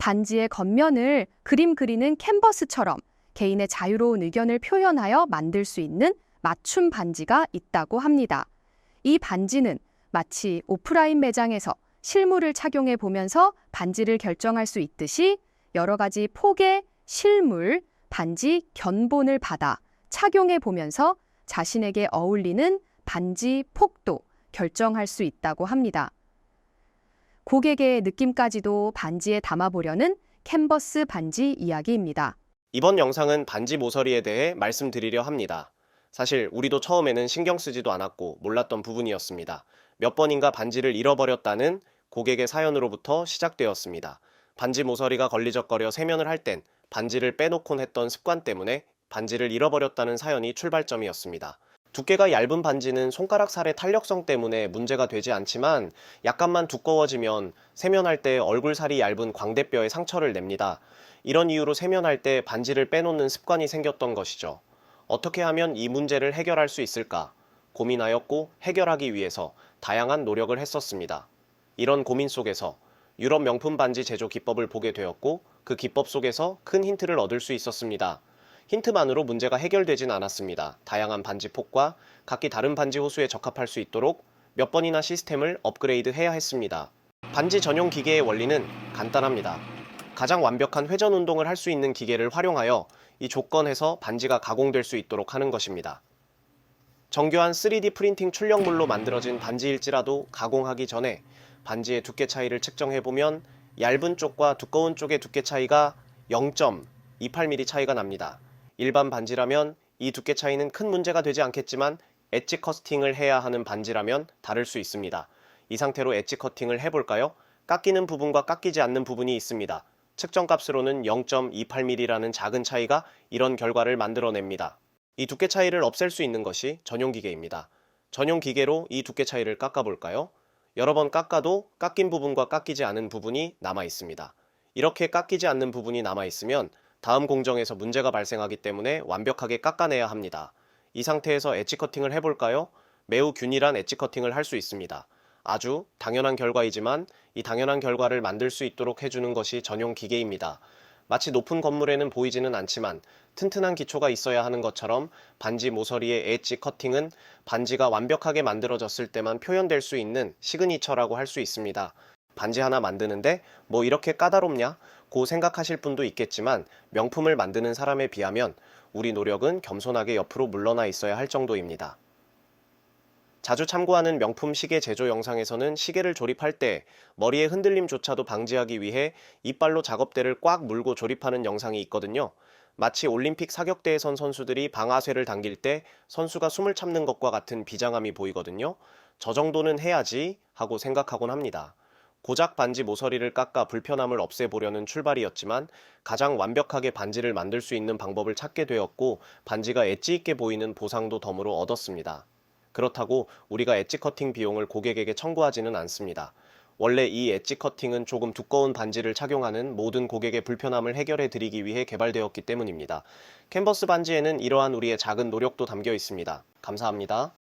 반지의 겉면을 그림 그리는 캔버스처럼 개인의 자유로운 의견을 표현하여 만들 수 있는 맞춤 반지가 있다고 합니다. 이 반지는 마치 오프라인 매장에서 실물을 착용해 보면서 반지를 결정할 수 있듯이 여러 가지 폭의 실물, 반지 견본을 받아 착용해 보면서 자신에게 어울리는 반지 폭도 결정할 수 있다고 합니다. 고객의 느낌까지도 반지에 담아보려는 캔버스 반지 이야기입니다. 이번 영상은 반지 모서리에 대해 말씀드리려 합니다. 사실 우리도 처음에는 신경 쓰지도 않았고 몰랐던 부분이었습니다. 몇 번인가 반지를 잃어버렸다는 고객의 사연으로부터 시작되었습니다. 반지 모서리가 걸리적거려 세면을 할 땐 반지를 빼놓곤 했던 습관 때문에 반지를 잃어버렸다는 사연이 출발점이었습니다. 두께가 얇은 반지는 손가락 살의 탄력성 때문에 문제가 되지 않지만 약간만 두꺼워지면 세면할 때 얼굴 살이 얇은 광대뼈에 상처를 냅니다. 이런 이유로 세면할 때 반지를 빼놓는 습관이 생겼던 것이죠. 어떻게 하면 이 문제를 해결할 수 있을까 고민하였고 해결하기 위해서 다양한 노력을 했었습니다. 이런 고민 속에서 유럽 명품 반지 제조 기법을 보게 되었고 그 기법 속에서 큰 힌트를 얻을 수 있었습니다. 힌트만으로 문제가 해결되진 않았습니다. 다양한 반지 폭과 각기 다른 반지 호수에 적합할 수 있도록 몇 번이나 시스템을 업그레이드 해야 했습니다. 반지 전용 기계의 원리는 간단합니다. 가장 완벽한 회전 운동을 할 수 있는 기계를 활용하여 이 조건에서 반지가 가공될 수 있도록 하는 것입니다. 정교한 3D 프린팅 출력물로 만들어진 반지일지라도 가공하기 전에 반지의 두께 차이를 측정해 보면 얇은 쪽과 두꺼운 쪽의 두께 차이가 0.28mm 차이가 납니다. 일반 반지라면 이 두께 차이는 큰 문제가 되지 않겠지만 엣지 커스팅을 해야 하는 반지라면 다를 수 있습니다. 이 상태로 엣지 커팅을 해볼까요? 깎이는 부분과 깎이지 않는 부분이 있습니다. 측정값으로는 0.28mm라는 작은 차이가 이런 결과를 만들어냅니다. 이 두께 차이를 없앨 수 있는 것이 전용 기계입니다. 전용 기계로 이 두께 차이를 깎아볼까요? 여러 번 깎아도 깎인 부분과 깎이지 않은 부분이 남아 있습니다. 이렇게 깎이지 않는 부분이 남아 있으면 다음 공정에서 문제가 발생하기 때문에 완벽하게 깎아내야 합니다. 이 상태에서 엣지 커팅을 해볼까요? 매우 균일한 엣지 커팅을 할 수 있습니다. 아주 당연한 결과이지만 이 당연한 결과를 만들 수 있도록 해주는 것이 전용 기계입니다. 마치 높은 건물에는 보이지는 않지만 튼튼한 기초가 있어야 하는 것처럼 반지 모서리의 엣지 커팅은 반지가 완벽하게 만들어졌을 때만 표현될 수 있는 시그니처라고 할 수 있습니다. 반지 하나 만드는데 뭐 이렇게 까다롭냐? 고 생각하실 분도 있겠지만 명품을 만드는 사람에 비하면 우리 노력은 겸손하게 옆으로 물러나 있어야 할 정도입니다. 자주 참고하는 명품 시계 제조 영상에서는 시계를 조립할 때 머리의 흔들림조차도 방지하기 위해 이빨로 작업대를 꽉 물고 조립하는 영상이 있거든요. 마치 올림픽 사격대에 선 선수들이 방아쇠를 당길 때 선수가 숨을 참는 것과 같은 비장함이 보이거든요. 저 정도는 해야지 하고 생각하곤 합니다. 고작 반지 모서리를 깎아 불편함을 없애보려는 출발이었지만 가장 완벽하게 반지를 만들 수 있는 방법을 찾게 되었고 반지가 엣지 있게 보이는 보상도 덤으로 얻었습니다. 그렇다고 우리가 엣지 커팅 비용을 고객에게 청구하지는 않습니다. 원래 이 엣지 커팅은 조금 두꺼운 반지를 착용하는 모든 고객의 불편함을 해결해 드리기 위해 개발되었기 때문입니다. 캔버스 반지에는 이러한 우리의 작은 노력도 담겨 있습니다. 감사합니다.